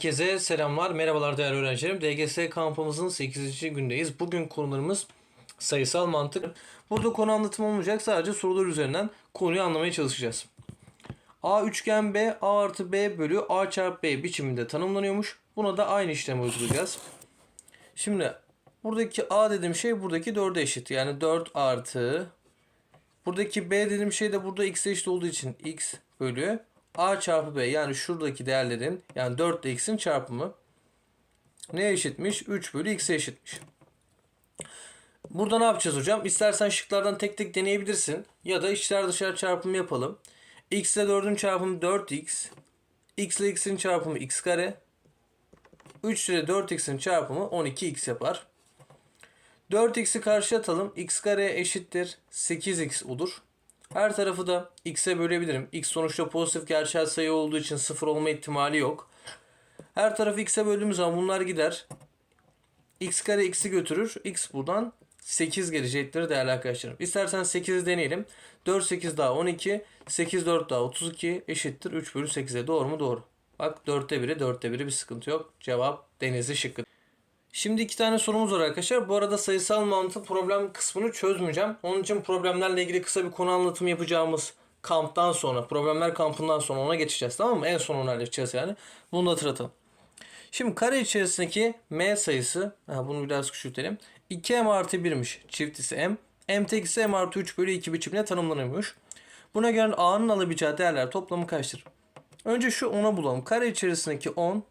Herkese selamlar, merhabalar değerli öğrencilerim. DGS kampımızın 8. gündeyiz. Bugün konularımız sayısal mantık. Burada konu anlatımı olmayacak. Sadece sorular üzerinden konuyu anlamaya çalışacağız. A üçgen B A artı B bölü A çarpı B biçiminde tanımlanıyormuş. Buna da aynı işlemi uygulayacağız. Şimdi buradaki A dediğim şey buradaki 4'e eşit. Yani 4 artı buradaki B dediğim şey de burada x'e eşit olduğu için x bölü a çarpı b yani şuradaki değerlerin yani 4 ile x'in çarpımı ne eşitmiş? 3 bölü x'e eşitmiş. Burada ne yapacağız hocam? İstersen şıklardan tek tek deneyebilirsin. Ya da içler dışarı çarpımı yapalım. x ile 4'ün çarpımı 4x. x ile x'in çarpımı x kare. 3 ile 4x'in çarpımı 12x yapar. 4x'i karşıya atalım. x kare eşittir 8x olur. Her tarafı da x'e bölebilirim. x sonuçta pozitif gerçel sayı olduğu için sıfır olma ihtimali yok. Her tarafı x'e böldüğümüz zaman bunlar gider. x kare x'i götürür. x buradan 8 gelecektir değerli arkadaşlarım. İstersen 8'i deneyelim. 4 8 daha 12. 8 4 daha 32 eşittir 3 bölü 8'e. Doğru mu? Doğru. Bak 4'te 1'i 4'te 1'i bir sıkıntı yok. Cevap denizli şıkkı. Şimdi iki tane sorumuz var arkadaşlar. Bu arada sayısal mantık problem kısmını çözmeyeceğim. Onun için problemlerle ilgili kısa bir konu anlatımı yapacağımız kamptan sonra, problemler kampından sonra ona geçeceğiz tamam mı? En son onu halledeceğiz yani. Bunu da hatırlatalım. Şimdi kare içerisindeki m sayısı, bunu biraz küçültelim. 2m artı 1'miş çiftisi m. m tek ise m artı 3 bölü 2 biçimine tanımlanıyormuş. Buna göre a'nın alabileceği değerler toplamı kaçtır? Önce şu 10'a bulalım. Kare içerisindeki 10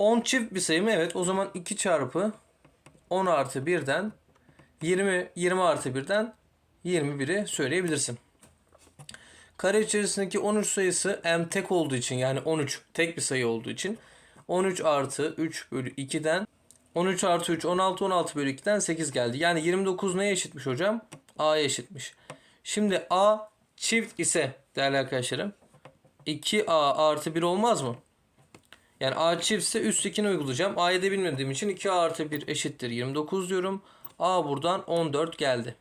10 çift bir sayı mı? Evet. O zaman 2 çarpı 10 artı 1'den 20, 20 artı 1'den 21'i söyleyebilirsin. Kare içerisindeki 13 sayısı m tek olduğu için yani 13 tek bir sayı olduğu için 13 artı 3 bölü 2'den 13 artı 3 16 16 bölü 2'den 8 geldi. Yani 29 neye eşitmiş hocam? A'ya eşitmiş. Şimdi A çift ise değerli arkadaşlarım 2A artı 1 olmaz mı? Yani A çiftse üsttekini uygulayacağım. A'yı da bilmediğim için 2A artı 1 eşittir 29 diyorum. A buradan 14 geldi.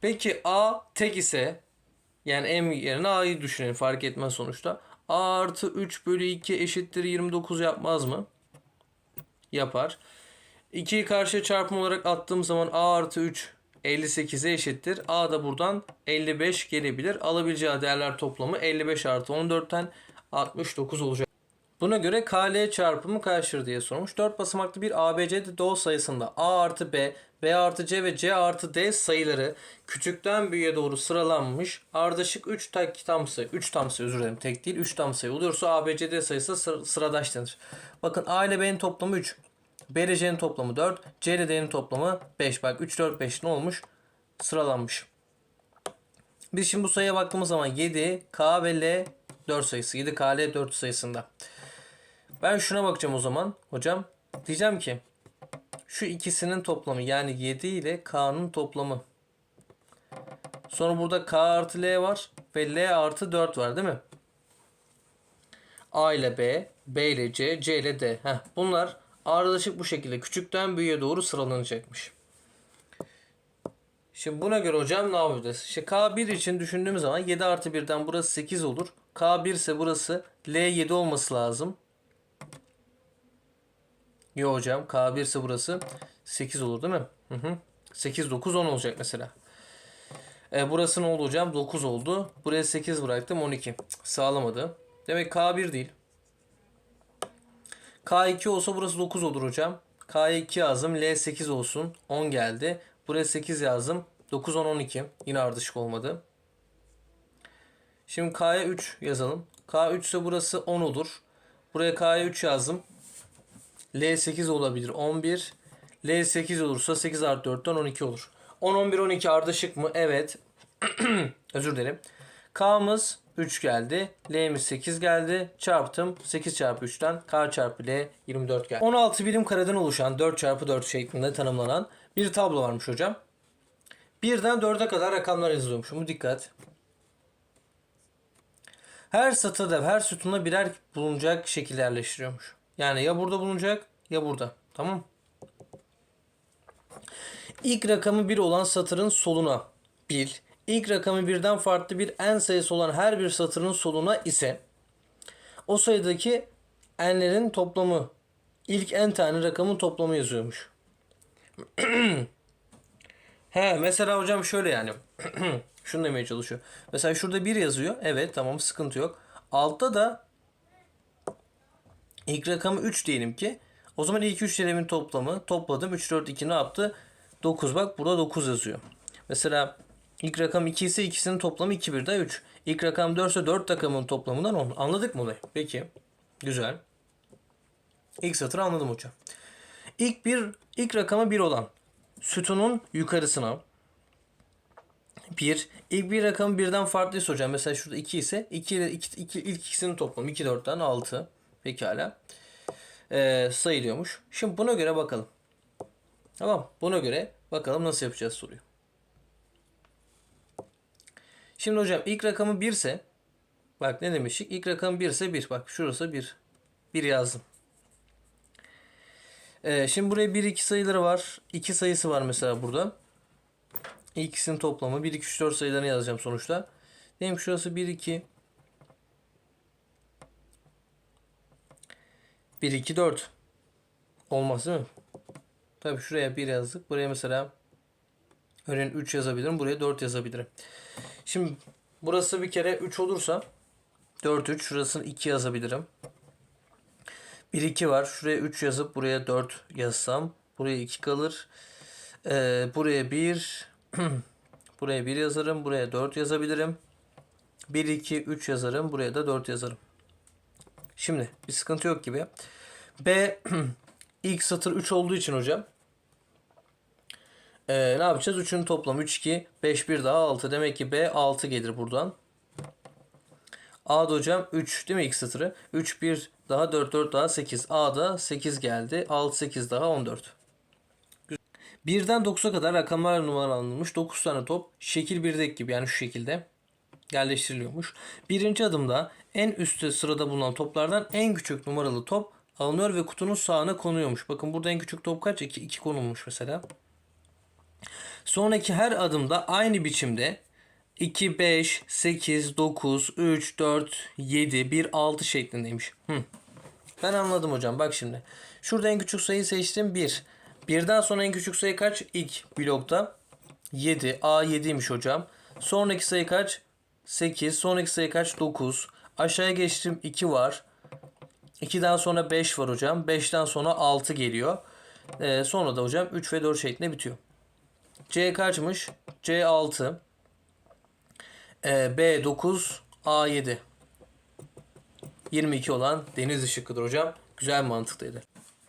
Peki A tek ise yani M yerine A'yı düşünelim fark etmez sonuçta. A artı 3 bölü 2 eşittir 29 yapmaz mı? Yapar. 2'yi karşıya çarpım olarak attığım zaman A artı 3 58'e eşittir. A da buradan 55 gelebilir. Alabileceği değerler toplamı 55 artı 14'ten 69 olacak. Buna göre KL çarpımı kaçtır diye sormuş. 4 basamaklı bir ABC doğal sayısında A artı B, B artı C ve C artı D sayıları küçükten büyüğe doğru sıralanmış. Ardışık 3 tek tam sayı, 3 tam sayı özür dilerim tek değil 3 tam sayı oluyorsa ABCD sayısı sıra- sıradaş denir. Bakın A ile B'nin toplamı 3. B ile C'nin toplamı 4. C ile D'nin toplamı 5. Bak 3, 4, 5 ne olmuş? Sıralanmış. Biz şimdi bu sayıya baktığımız zaman 7, K ve L 4 sayısı. 7 K, L 4 sayısında. Ben şuna bakacağım o zaman hocam. Diyeceğim ki şu ikisinin toplamı yani 7 ile K'nın toplamı. Sonra burada K artı L var ve L artı 4 var değil mi? A ile B, B ile C, C ile D. Heh, bunlar ardışık bu şekilde küçükten büyüğe doğru sıralanacakmış. Şimdi buna göre hocam ne yapacağız? İşte K1 için düşündüğümüz zaman 7 artı 1'den burası 8 olur. K1 ise burası L7 olması lazım. Yo hocam K1 ise burası 8 olur değil mi? Hı hı. 8, 9, 10 olacak mesela. E, burası ne oldu hocam? 9 oldu. Buraya 8 bıraktım 12. Cık, Sağlamadı. Demek K1 değil. K2 olsa burası 9 olur hocam. K'ya 2 yazdım. L 8 olsun. 10 geldi. Buraya 8 yazdım. 9, 10, 12. Yine ardışık olmadı. Şimdi K'ya 3 yazalım. K3 ise burası 10 olur. Buraya K'ya 3 yazdım. L 8 olabilir. 11. L 8 olursa 8 artı 4'ten 12 olur. 10, 11, 12 ardışık mı? Evet. Özür dilerim. K'mız 3 geldi. L'miz 8 geldi. Çarptım. 8 çarpı 3'ten K çarpı L 24 geldi. 16 birim kareden oluşan 4 çarpı 4 şeklinde tanımlanan bir tablo varmış hocam. Birden 4'e kadar rakamlar yazılıyormuş. Bu dikkat. Her satırda her sütuna birer bulunacak şekilde yerleştiriyormuş. Yani ya burada bulunacak ya burada. Tamam. İlk rakamı 1 olan satırın soluna 1. İlk rakamı birden farklı bir en sayısı olan her bir satırın soluna ise o sayıdaki n'lerin toplamı ilk n tane rakamın toplamı yazıyormuş. He mesela hocam şöyle yani. Şunu demeye çalışıyor. Mesela şurada 1 yazıyor. Evet tamam sıkıntı yok. Altta da ilk rakamı 3 diyelim ki. O zaman ilk 3 teremin toplamı topladım. 3, 4, 2 ne yaptı? 9 bak burada 9 yazıyor. Mesela ilk rakam 2 ise ikisinin toplamı 2 bir daha 3. İlk rakam 4 ise 4 rakamın toplamından 10. Anladık mı olayı? Peki. Güzel. İlk satırı anladım hocam. İlk bir ilk rakamı 1 olan sütunun yukarısına 1. İlk bir rakamı birden farklıysa hocam. Mesela şurada 2 ise 2 ile 2, 2 ilk ikisinin toplamı 2 4'ten 6. Pekala. Ee, sayılıyormuş. Şimdi buna göre bakalım. Tamam. Buna göre bakalım nasıl yapacağız soruyu. Şimdi hocam ilk rakamı 1 ise bak ne demiştik? İlk rakam 1 ise 1. Bak şurası 1. 1 yazdım. Ee, şimdi buraya 1 2 sayıları var. 2 sayısı var mesela burada. İkisinin toplamı 1 2 3 4 sayılarını yazacağım sonuçta. Diyelim şurası 1 2 1 2 4 olmaz değil mi? Tabii şuraya 1 yazdık. Buraya mesela örneğin 3 yazabilirim. Buraya 4 yazabilirim. Şimdi burası bir kere 3 olursa 4 3 şurasını 2 yazabilirim. 1 2 var. Şuraya 3 yazıp buraya 4 yazsam buraya 2 kalır. Ee, buraya 1 buraya 1 yazarım. Buraya 4 yazabilirim. 1 2 3 yazarım. Buraya da 4 yazarım. Şimdi bir sıkıntı yok gibi. B ilk satır 3 olduğu için hocam ee, ne yapacağız? 3'ün toplamı 3 2 5 1 daha 6. Demek ki B 6 gelir buradan. A'da hocam 3 değil mi ilk satırı? 3 1 daha 4 4 daha 8. A'da 8 geldi. 6 8 daha 14. Birden 9'a kadar rakamlar numaralandırılmış 9 tane top şekil 1'deki gibi yani şu şekilde yerleştiriliyormuş. Birinci adımda en üstte sırada bulunan toplardan en küçük numaralı top alınıyor ve kutunun sağına konuyormuş. Bakın burada en küçük top kaç? 2, 2 konulmuş mesela. Sonraki her adımda aynı biçimde 2, 5, 8, 9, 3, 4, 7, 1, 6 şeklindeymiş. Hı. Ben anladım hocam. Bak şimdi. Şurada en küçük sayıyı seçtim 1. Birden sonra en küçük sayı kaç? İlk blokta 7. A 7'ymiş hocam. Sonraki sayı kaç? 8. Sonraki sayı kaç? 9. Aşağıya geçtim 2 var. 2'den sonra 5 var hocam. 5'ten sonra 6 geliyor. Ee, sonra da hocam 3 ve 4 şeklinde bitiyor. C kaçmış? C 6. Ee, B 9. A 7. 22 olan deniz ışıkıdır hocam. Güzel mantıklıydı.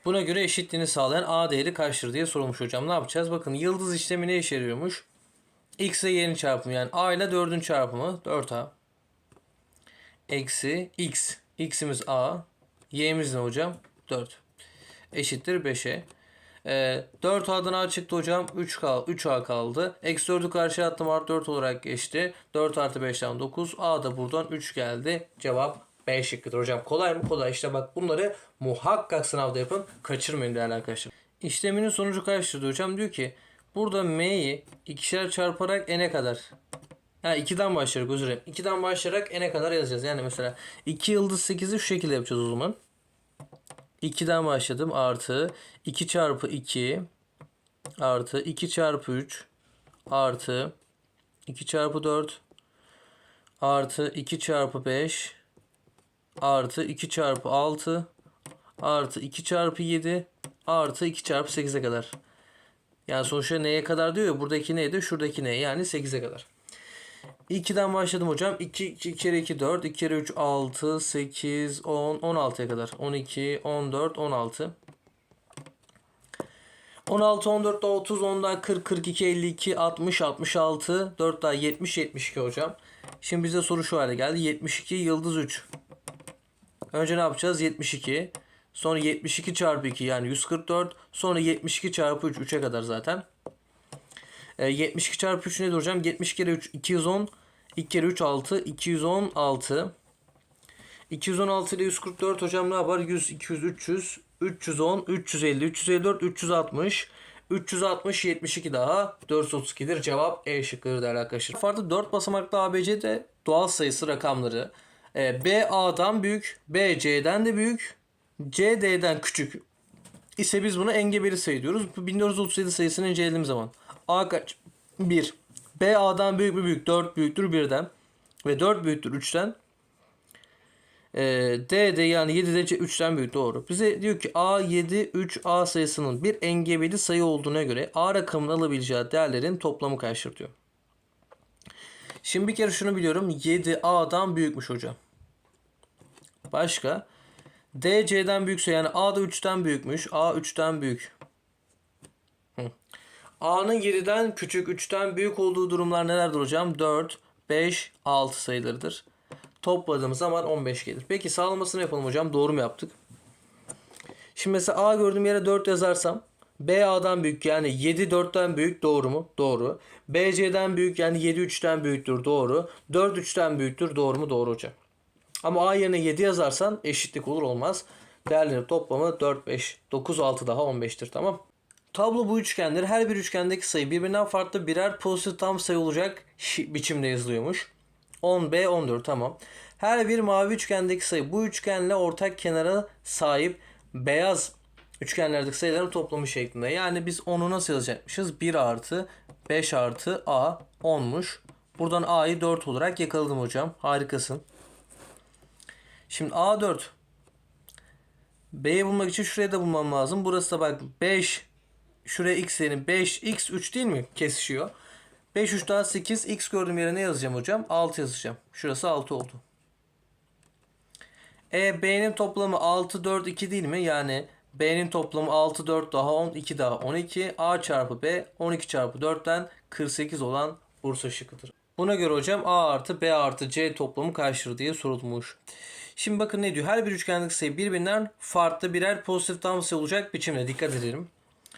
Buna göre eşitliğini sağlayan A değeri kaçtır diye sorulmuş hocam. Ne yapacağız? Bakın yıldız işlemi ne işe yarıyormuş? X ile y'nin çarpımı yani A ile 4'ün çarpımı 4A. Eksi X. X'imiz A. Y'miz ne hocam? 4. Eşittir 5'e. Ee, 4 A'dan A çıktı hocam. 3 kal 3A kaldı. Eksi 4'ü karşıya attım artı 4 olarak geçti. 4 artı 5'ten 9. A da buradan 3 geldi. Cevap B şıkkıdır hocam. Kolay mı? Kolay. İşte bak bunları muhakkak sınavda yapın. Kaçırmayın değerli arkadaşlar. İşleminin sonucu kaçtır hocam. Diyor ki burada M'yi ikişer çarparak n'e kadar Ha 2'den başlayarak özür dilerim. 2'den başlayarak n'e kadar yazacağız. Yani mesela 2 yıldız 8'i şu şekilde yapacağız o zaman. 2'den başladım artı 2 çarpı 2 artı 2 çarpı 3 artı 2 çarpı 4 artı 2 çarpı 5 artı 2 çarpı 6 artı 2 çarpı 7 artı 2 çarpı 8'e kadar. Yani sonuçta neye kadar diyor ya buradaki neydi şuradaki ne yani 8'e kadar. 2'den başladım hocam. 2, 2 kere 2 4, 2 kere 3 6, 8, 10, 16'ya kadar. 12, 14, 16. 16, 14 daha 30, 10 daha 40, 42, 52, 60, 66, 4 daha 70, 72 hocam. Şimdi bize soru şu hale geldi. 72 yıldız 3. Önce ne yapacağız? 72. Sonra 72 çarpı 2 yani 144. Sonra 72 çarpı 3 3'e kadar zaten. E, 72 çarpı 3 nedir hocam? 70 kere 3 210. 2 kere 3 6. 216. 216 ile 144 hocam ne yapar? 100, 200, 300, 310, 350, 354, 360. 360, 72 daha 432'dir. Cevap E şıkkıdır değerli arkadaşlar. Farklı 4 basamaklı ABC'de doğal sayısı rakamları E, B A'dan büyük, B C'den de büyük, C D'den küçük ise biz buna engebeli sayı diyoruz. Bu 1437 sayısını incelediğim zaman A kaç? 1. B A'dan büyük mü büyük? 4 büyüktür 1'den ve 4 büyüktür 3'ten. E, D de yani 7 de 3'ten büyük doğru. Bize diyor ki A 7 3 A sayısının bir engebeli sayı olduğuna göre A rakamının alabileceği değerlerin toplamı kaçtır diyor. Şimdi bir kere şunu biliyorum. 7 A'dan büyükmüş hocam. Başka? D C'den büyükse yani A da 3'ten büyükmüş. A 3'ten büyük. A'nın 7'den küçük 3'ten büyük olduğu durumlar nelerdir hocam? 4, 5, 6 sayılarıdır. Topladığımız zaman 15 gelir. Peki sağlamasını yapalım hocam. Doğru mu yaptık? Şimdi mesela A gördüğüm yere 4 yazarsam B A'dan büyük yani 7 4'ten büyük doğru mu? Doğru. B C'den büyük yani 7 3'ten büyüktür doğru. 4 3'ten büyüktür doğru mu? Doğru hocam. Ama A yerine 7 yazarsan eşitlik olur olmaz. Değerlerin toplamı 4 5 9 6 daha 15'tir tamam. Tablo bu üçgenleri her bir üçgendeki sayı birbirinden farklı birer pozitif tam sayı olacak biçimde yazılıyormuş. 10B 14 tamam. Her bir mavi üçgendeki sayı bu üçgenle ortak kenara sahip beyaz üçgenlerdeki sayıların toplamı şeklinde. Yani biz 10'u nasıl yazacakmışız? 1 artı 5 artı A 10'muş. Buradan A'yı 4 olarak yakaladım hocam. Harikasın. Şimdi A4. B'yi bulmak için şuraya da bulmam lazım. Burası da bak 5. Şuraya x yerine 5. x 3 değil mi? Kesişiyor. 5 3 daha 8. x gördüğüm yere ne yazacağım hocam? 6 yazacağım. Şurası 6 oldu. E B'nin toplamı 6 4 2 değil mi? Yani B'nin toplamı 6 4 daha 10 2 daha 12. A çarpı B 12 çarpı 4'ten 48 olan Bursa şıkkıdır. Buna göre hocam A artı B artı C toplamı kaçtır diye sorulmuş. Şimdi bakın ne diyor? Her bir üçgendeki sayı birbirinden farklı birer pozitif tam sayı olacak biçimde dikkat edelim.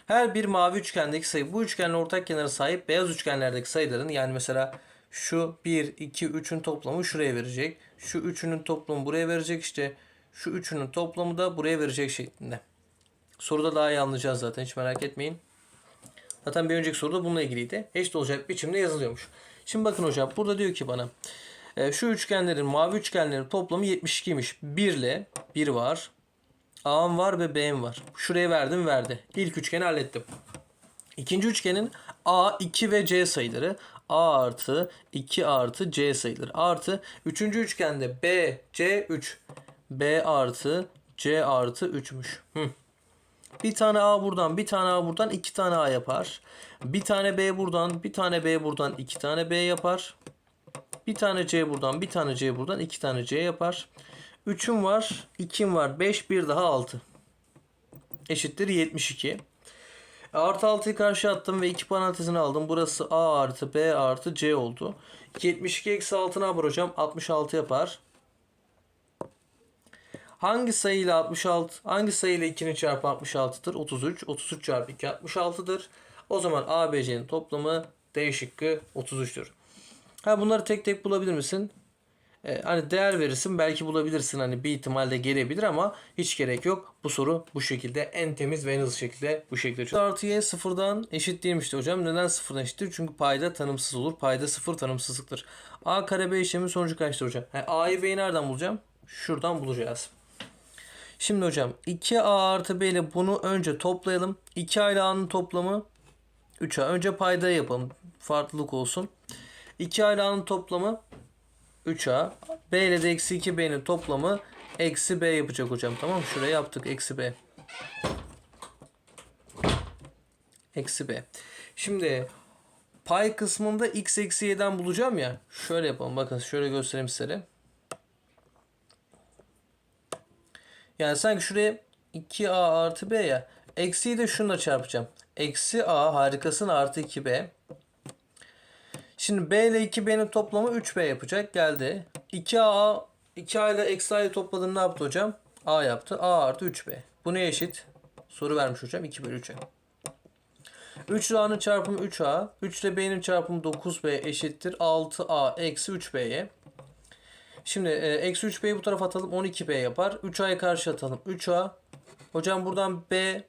Her bir mavi üçgendeki sayı bu üçgenin ortak kenarı sahip beyaz üçgenlerdeki sayıların yani mesela şu 1, 2, 3'ün toplamı şuraya verecek. Şu üçünün toplamı buraya verecek işte. Şu üçünün toplamı da buraya verecek şeklinde. Soruda daha iyi anlayacağız zaten hiç merak etmeyin. Zaten bir önceki soruda bununla ilgiliydi. Eşit olacak biçimde yazılıyormuş. Şimdi bakın hocam burada diyor ki bana e, şu üçgenlerin mavi üçgenlerin toplamı 72'ymiş. 1 ile 1 var. A'm var ve B'm var. Şuraya verdim verdi. İlk üçgeni hallettim. İkinci üçgenin A, 2 ve C sayıları. A artı 2 artı C sayıları. Artı üçüncü üçgende B, C 3. B artı C artı 3'müş. Hı. Bir tane A buradan, bir tane A buradan, iki tane A yapar. Bir tane B buradan, bir tane B buradan, iki tane B yapar. Bir tane C buradan, bir tane C buradan, iki tane C yapar. 3'üm var, 2'm var, 5, bir daha 6. Eşittir 72. Artı 6'yı karşı attım ve iki parantezini aldım. Burası A artı B artı C oldu. 72 eksi 6 ne yapar hocam? 66 yapar. Hangi sayıyla 66 hangi sayıyla 2'nin çarpı 66'dır? 33. 33 çarpı 2 66'dır. O zaman A, B, C'nin toplamı D şıkkı 33'tür. Ha bunları tek tek bulabilir misin? Ee, hani değer verirsin belki bulabilirsin hani bir ihtimalle gelebilir ama hiç gerek yok. Bu soru bu şekilde en temiz ve en hızlı şekilde bu şekilde çözülür. Artı y sıfırdan eşit değilmişti hocam. Neden sıfırdan eşittir? Çünkü payda tanımsız olur. Payda sıfır tanımsızlıktır. A kare B işlemin sonucu kaçtır hocam? Yani A'yı B'yi nereden bulacağım? Şuradan bulacağız. Şimdi hocam 2A artı B ile bunu önce toplayalım. 2A ile A'nın toplamı 3A. Önce payda yapalım. Farklılık olsun. 2A ile A'nın toplamı 3A. B ile de eksi 2B'nin toplamı eksi B yapacak hocam. Tamam? Şuraya yaptık. Eksi B. Eksi B. Şimdi pay kısmında x eksi y'den bulacağım ya. Şöyle yapalım. Bakın şöyle göstereyim size. Yani sanki şuraya 2a artı b ya. Eksiyi de şununla çarpacağım. Eksi a harikasın artı 2b. Şimdi b ile 2b'nin toplamı 3b yapacak. Geldi. 2a 2a ile eksi a'yı topladım ne yaptı hocam? a yaptı. a artı 3b. Bu ne eşit? Soru vermiş hocam 2 bölü 3'e. 3 ile a'nın çarpımı 3a. 3 ile b'nin çarpımı 9b eşittir. 6a eksi 3b'ye. Şimdi e, eksi 3b'yi bu tarafa atalım 12b yapar. 3a'yı karşı atalım 3a. Hocam buradan b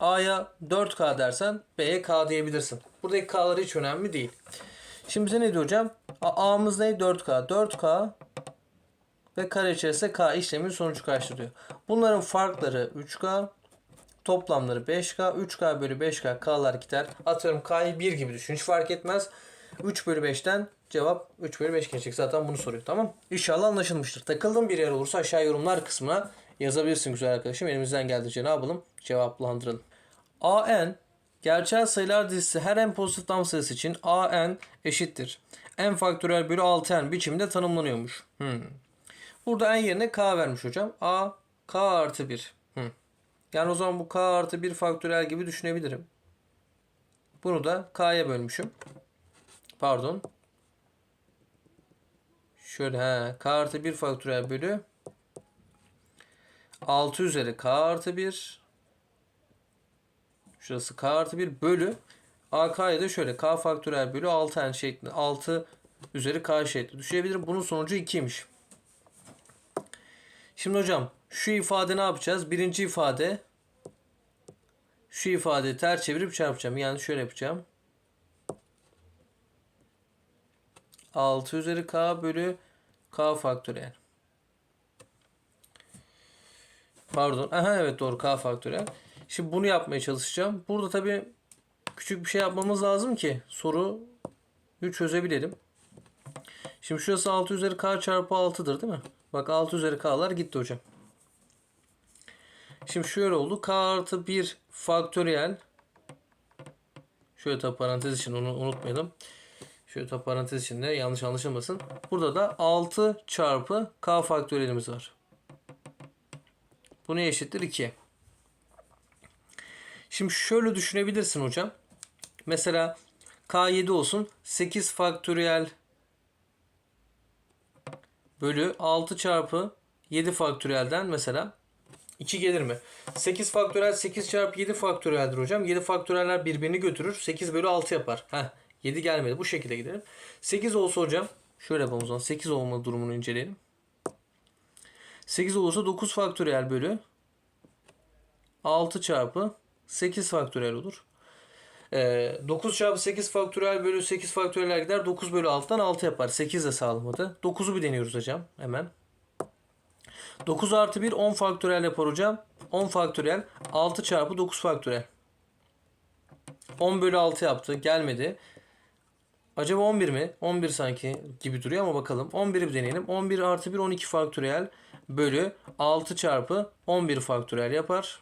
a'ya 4k dersen b'ye k diyebilirsin. Buradaki k'lar hiç önemli değil. Şimdi bize ne diyor hocam? A, a'mız ne? 4k. 4k ve kare içerisinde k işlemin sonucu kaçtır diyor. Bunların farkları 3k, toplamları 5k, 3k bölü 5k k'lar gider. Atıyorum k'yı 1 gibi düşün hiç fark etmez. 3 bölü 5'ten cevap 3 bölü 5 gelecek. Zaten bunu soruyor tamam. İnşallah anlaşılmıştır. Takıldığın bir yer olursa aşağı yorumlar kısmına yazabilirsin güzel arkadaşım. Elimizden geldiğince ne yapalım? Cevaplandıralım. AN gerçel sayılar dizisi her n pozitif tam sayısı için AN eşittir. n faktöriyel bölü 6n biçiminde tanımlanıyormuş. Hmm. Burada n yerine k vermiş hocam. A k artı 1. Hmm. Yani o zaman bu k artı 1 faktöriyel gibi düşünebilirim. Bunu da k'ya bölmüşüm. Pardon. Şöyle he. K artı 1 faktöriyel bölü 6 üzeri K artı 1 Şurası K artı 1 bölü AK'ya da şöyle K faktöriyel bölü 6 n şeklinde 6 üzeri K şeklinde düşebilirim. Bunun sonucu 2'ymiş. Şimdi hocam şu ifade ne yapacağız? Birinci ifade şu ifadeyi ters çevirip çarpacağım. Yani şöyle yapacağım. 6 üzeri k bölü k faktöriyel. Pardon. Aha evet doğru k faktöriyel. Şimdi bunu yapmaya çalışacağım. Burada tabii küçük bir şey yapmamız lazım ki soruyu çözebilelim. Şimdi şurası 6 üzeri k çarpı 6'dır değil mi? Bak 6 üzeri k'lar gitti hocam. Şimdi şöyle oldu. k artı 1 faktöriyel. Şöyle tabi parantez için onu unutmayalım. Şöyle tabi parantez içinde yanlış anlaşılmasın. Burada da 6 çarpı k faktöriyelimiz var. Bu ne eşittir 2. Şimdi şöyle düşünebilirsin hocam. Mesela k 7 olsun. 8 faktöriyel bölü 6 çarpı 7 faktöriyelden mesela 2 gelir mi? 8 faktöriyel 8 çarpı 7 faktöriyeldir hocam. 7 faktöriyeller birbirini götürür. 8 bölü 6 yapar. Heh, 7 gelmedi. Bu şekilde gidelim. 8 olsa hocam şöyle yapalım o zaman. 8 olma durumunu inceleyelim. 8 olursa 9 faktöriyel bölü 6 çarpı 8 faktöriyel olur. Ee, 9 çarpı 8 faktöriyel bölü 8 faktöriyel gider. 9 bölü 6'dan 6 yapar. 8 de sağlamadı. 9'u bir deniyoruz hocam. Hemen. 9 artı 1 10 faktöriyel yapar hocam. 10 faktöriyel 6 çarpı 9 faktöriyel. 10 bölü 6 yaptı. Gelmedi. Acaba 11 mi? 11 sanki gibi duruyor ama bakalım. 11'i bir deneyelim. 11 artı 1 12 faktöriyel bölü 6 çarpı 11 faktöriyel yapar.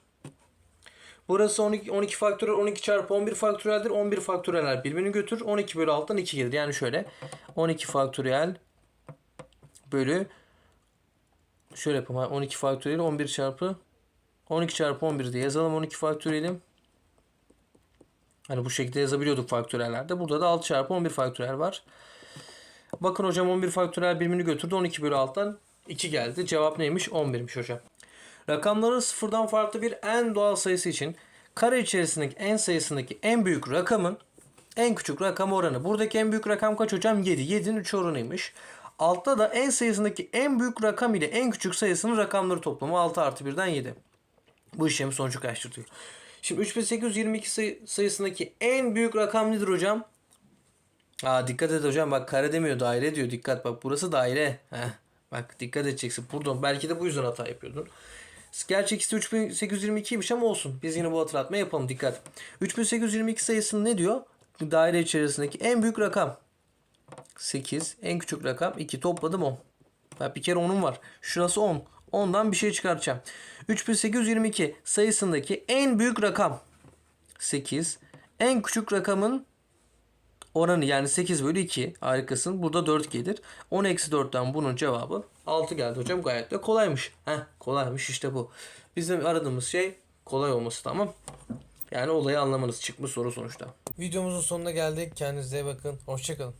Burası 12, 12 faktöriyel 12 çarpı 11 faktöriyeldir. 11 faktöriyeller birbirini götürür. 12 bölü 6'dan 2 gelir. Yani şöyle 12 faktöriyel bölü şöyle yapalım. 12 faktöriyel 11 çarpı 12 çarpı 11 diye yazalım 12 faktöriyelim. Hani bu şekilde yazabiliyorduk faktöriyellerde. Burada da 6 çarpı 11 faktöriyel var. Bakın hocam 11 faktöriyel birbirini götürdü. 12 bölü 6'dan 2 geldi. Cevap neymiş? 11'miş hocam. Rakamların sıfırdan farklı bir en doğal sayısı için kare içerisindeki en sayısındaki en büyük rakamın en küçük rakam oranı. Buradaki en büyük rakam kaç hocam? 7. 7'nin 3 oranıymış. Altta da en sayısındaki en büyük rakam ile en küçük sayısının rakamları toplamı 6 artı 1'den 7. Bu işlemin sonucu kaçtır. Şimdi 3822 sayı, sayısındaki en büyük rakam nedir hocam? Aa dikkat et hocam bak kare demiyor daire diyor dikkat bak burası daire. Heh, bak dikkat edeceksin. Buradan belki de bu yüzden hata yapıyordun. Gerçi ikisi de 3822'ymiş ama olsun. Biz yine bu hatırlatma yapalım dikkat. 3822 sayısının ne diyor? Daire içerisindeki en büyük rakam. 8. En küçük rakam 2. Topladım 10. Bak bir kere 10'um var. Şurası 10. 10'dan bir şey çıkartacağım. 3822 sayısındaki en büyük rakam 8. En küçük rakamın oranı yani 8 bölü 2 harikasın. Burada 4 gelir. 10 eksi 4'ten bunun cevabı 6 geldi hocam. Gayet de kolaymış. Heh, kolaymış işte bu. Bizim aradığımız şey kolay olması tamam. Yani olayı anlamanız çıkmış soru sonuçta. Videomuzun sonuna geldik. Kendinize bakın. Hoşçakalın.